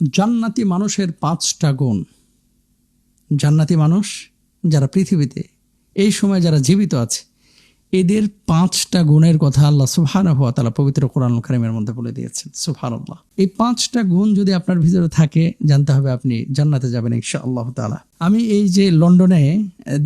জান্নাতি মানুষের পাঁচটা গুণ। জান্নাতি মানুষ যারা পৃথিবীতে, এই সময় যারা জীবিত আছে, এদের পাঁচটা গুণের কথা আল্লাহ সুবহান হওয়া তালা পবিত্র কোরআন কারিমের মধ্যে বলে দিয়েছেন সুবহান আল্লাহ এই পাঁচটা গুণ যদি আপনার ভিতরে থাকে, জানতে হবে আপনি জান্নাতে যাবেন ইনশা আল্লাহ তালা আমি এই যে লন্ডনে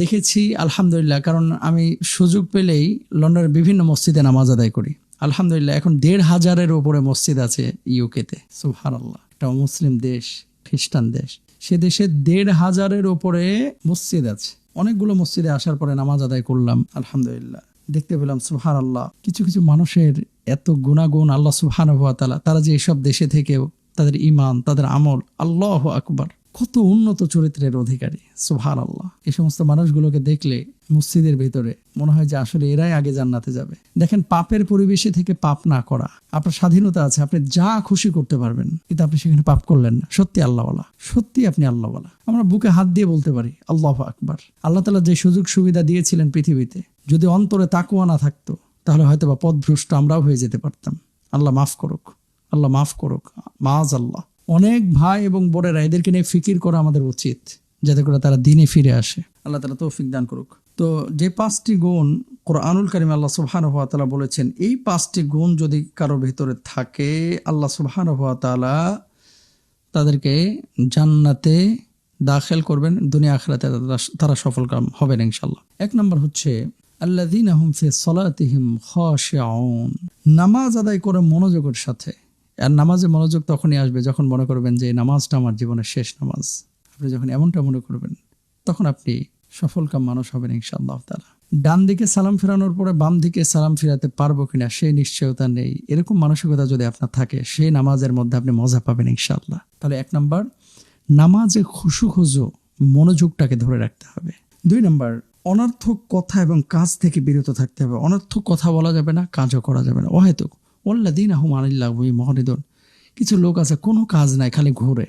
দেখেছি, আলহামদুলিল্লাহ, কারণ আমি সুযোগ পেলেই লন্ডনের বিভিন্ন মসজিদে নামাজ আদায় করি। আলহামদুলিল্লাহ, এখন দেড় হাজারের উপরে মসজিদ আছে ইউকেতে সুবহান আল্লাহ একটা মুসলিম দেশ, খ্রিস্টান দেশ, সে দেশে দেড় হাজারের ওপরে মসজিদ আছে। অনেকগুলো মসজিদে আসার পরে নামাজ আদায় করলাম, আলহামদুলিল্লাহ। দেখতে পেলাম সুহান আল্লাহ কিছু কিছু মানুষের এত গুণাগুণ আল্লাহ সুহান তালা তারা যে এসব দেশে থেকেও তাদের ইমান তাদের আমল, আল্লাহ আকবার। কত উন্নত চরিত্রের অধিকারী সুহান আল্লাহ এই সমস্ত মানুষগুলোকে দেখলে মসজিদের ভিতরে মনে হয় যে আসলে এরাই আগে জান্নাতে যাবে। দেখেন, পাপের পরিবেশে থেকে পাপ না করা, আপনার স্বাধীনতা আছে, আপনি যা খুশি করতে পারবেন, কিন্তু আপনি সেখানে পাপ করলেন না। সত্যি আল্লাহওয়ালা, সত্যি আপনি আল্লাহওয়ালা। আমরা বুকে হাত দিয়ে বলতে পারি, আল্লাহ আকবার। আল্লাহ তালা যে সুযোগ সুবিধা দিয়েছিলেন পৃথিবীতে, যদি অন্তরে তাকুয়া না থাকতো, তাহলে হয়তো বা পদভ্রষ্ট আমরাও হয়ে যেতে পারতাম। আল্লাহ মাফ করুক, আল্লাহ মাফ করুক মাজ আল্লাহ। অনেক ভাই এবং বোনেরা এদেরকে নিয়ে ফিকির করা আমাদের উচিত, যাতে করে তারা দিনে ফিরে আসে। আল্লাহ তালা তৌফিক দান করুক। তো যে পাঁচটি গুণ কোরআনুল করিম আল্লাহ সুবহান হওয়া তালা বলেছেন, এই পাঁচটি গুণ যদি কারও ভিতরে থাকে, আল্লাহ সুবহান হওয়া তালা তাদেরকে জান্নাতে দাখিল করবেন, দুনিয়া আখরাতে তারা- সফল হবেন ইনশাল্লাহ এক নম্বর হচ্ছে আল্লাদিন আহম ফি সলাতিহিম খাশিউন। নামাজ আদায় করে মনোযোগের সাথে আর নামাজে মনোযোগ তখনই আসবে যখন মনে করবেন যে নামাজটা আমার জীবনের শেষ নামাজ। আপনি যখন এমনটা মনে করবেন, তখন আপনি সফলকাম মানুষ হবেন ইনশাআল্লাহ তালা ডান দিকে সালাম ফেরানোর পরে বাম দিকে সালাম ফেরাতে পারব কিনা সেই নিশ্চয়তা নেই। এরকম মানসিকতা যদি আপনার থাকে, সেই নামাজের মধ্যে আপনি মজা পাবেন ইনশাআল্লাহ। তাহলে এক নাম্বার, নামাজে খুশু খুজু, মনোযোগটাকে ধরে রাখতে হবে। দুই নাম্বার, অনর্থক কথা এবং কাজ থেকে বিরত থাকতে হবে। অনর্থক কথা বলা যাবে না, কাজও করা যাবে না। অহেতুক। ওল্লাদিন আহম আলিল্লাহ মহরিদন। কিছু লোক আছে, কোনো কাজ নাই, খালি ঘুরে।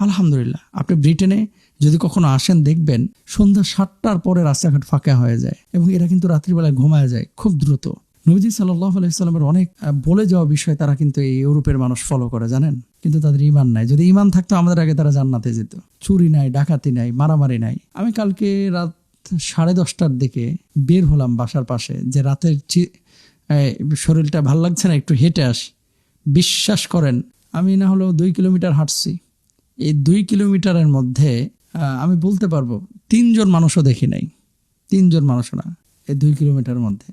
আলহামদুলিল্লাহ, আপনি ব্রিটেনে যদি কখনো আসেন, দেখবেন সন্ধ্যা সাতটার পরে রাস্তাঘাট ফাঁকা হয়ে যায় এবং এরা কিন্তু রাত্রিবেলায় ঘুমায় যায় খুব দ্রুত। নবীজি সাল্লাহ আলাইসাল্লামের অনেক বলে যাওয়া বিষয় তারা কিন্তু এই ইউরোপের মানুষ ফলো করে, জানেন? কিন্তু তাদের ইমান নাই। যদি ইমান থাকতো, আমাদের আগে তারা জান্নাতে যেত। চুরি নাই, ডাকাতি নাই, মারামারি নাই। আমি কালকে রাত সাড়ে দশটার দিকে বের হলাম বাসার পাশে, যে রাতের শরীরটা ভালো লাগছে না, একটু হেঁটে আসি। বিশ্বাস করেন, আমি না হলেও দুই কিলোমিটার হাঁটছি। এই দুই কিলোমিটারের মধ্যে আমি বলতে পারব, তিনজন মানুষও দেখি নাই। তিনজন মানুষ না, এই দুই কিলোমিটারের মধ্যে।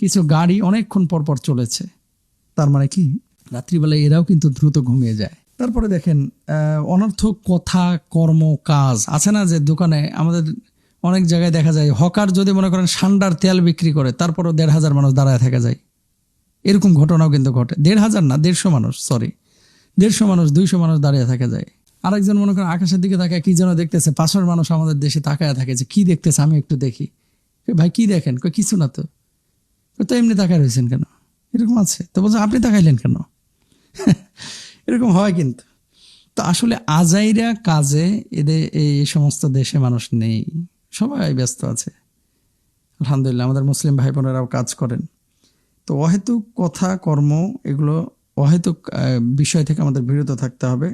কিছু গাড়ি অনেকক্ষণ পর পর চলেছে। তার মানে কি? রাত্রিবেলায় এরাও কিন্তু দ্রুত ঘুমিয়ে যায়। তারপরে দেখেন অনর্থক কথা, কর্ম, কাজ। আছে না যে দোকানে আমাদের অনেক জায়গায় দেখা যায়, হকার যদি মনে করেন সান্ডার তেল বিক্রি করে, তারপরও দেড় হাজার মানুষ দাঁড়ায় থাকা যায়। এরকম ঘটনাও কিন্তু ঘটে। দেড় হাজার না, দেড়শো মানুষ সরি দেড়শো মানুষ, দুইশো মানুষ দাঁড়িয়ে থাকা যায়। আরেকজন মনে করেন আকাশের দিকে তাকায়, কি যেন দেখতেছে, পাশের মানুষ আমাদের দেশে তাকায় থাকে যে, কি দেখতেছে, আমি একটু দেখি। ভাই, কি দেখেন? কিছু না তো। তো এমনি তাকায় রয়েছেন কেন? এরকম আছে। তো বলছে, আপনি তাকাইলেন কেন? এরকম হয় কিন্তু। তো আসলে আজাইরা কাজে এদের এই সমস্ত দেশে মানুষ নেই। সবাই ব্যস্ত আছে। আলহামদুলিল্লাহ, আমাদের মুসলিম ভাই বোনেরাও কাজ করেন। তো অহেতুক কথা, কর্ম, এগুলো অহেতুক বিষয় থেকে আমাদের বিরত থাকতে হবে।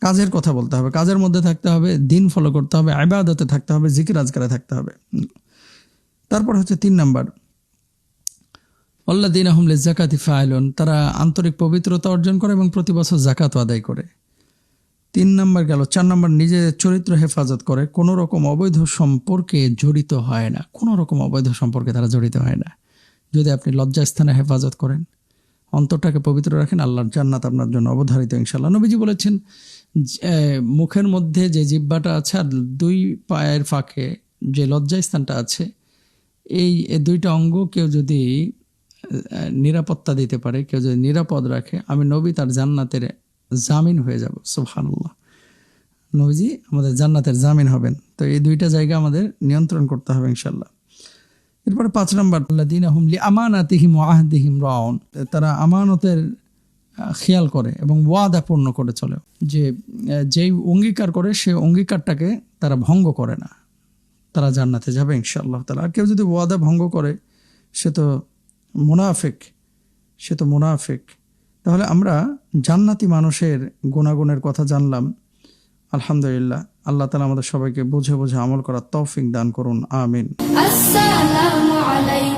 কাজের কথা বলতে হবে। কাজের মধ্যে থাকতে হবে, দিন ফলো করতে হবে আবাদতে থাকতে হবে, জিকির আজকারে থাকতে হবে। তারপর হচ্ছে তিন নাম্বার। দিন আহমলে জাকাতি ফায়লন তারা আন্তরিক পবিত্রতা অর্জন করে এবং প্রতি বছর জাকাত আদায় করে। তিন নম্বর গেল, চার নম্বর নিজের চরিত্র হেফাজত করে, কোনো রকম অবৈধ সম্পর্কে জড়িত হয় না। কোনো রকম অবৈধ সম্পর্কে তারা জড়িত হয় না। যদি আপনি লজ্জাস্থানে হেফাজত করেন, অন্তরটাকে পবিত্র রাখেন, আল্লাহর জান্নাত আপনার জন্য অবধারিত ইনশাল্লাহ নবীজি বলেছেন মুখের মধ্যে যে জিব্বাটা আছে আর দুই পায়ের ফাঁকে যে লজ্জাস্থানটা আছে, এই দুইটা অঙ্গ কেউ যদি নিরাপত্তা দিতে পারে, কেউ যদি নিরাপদ রাখে, আমি নবী তার জান্নাতের জামিন হয়ে যাব, সুবহানাল্লাহ। নবীজি, আমাদের জান্নাতের জামিন হবেন। তো এই দুইটা জায়গা আমাদের নিয়ন্ত্রণ করতে হবে ইনশাল্লাহ এরপরে পাঁচ নম্বর দিন হুমলি আমানাতিহিম ওয়াহদিহিম রাউন। তারা আমানতের খেয়াল করে এবং ওয়াদা পূর্ণ করে চলে। যে যেই অঙ্গীকার করে, সে অঙ্গীকারটাকে তারা ভঙ্গ করে না। তারা জান্নাতে যাবে ইনশাআল্লাহ তালা আর কেউ যদি ওয়াদা ভঙ্গ করে, সে তো মুনাফিক, সে তো মুনাফিক। তাহলে আমরা জান্নাতি মানুষের গুণাগুণের কথা জানলাম। আলহামদুলিল্লাহ, আল্লাহ তালা আমাদের সবাইকে বুঝে বুঝে আমল করার তৌফিক দান করুন, আমিন। আসসালামু আলাইকুম।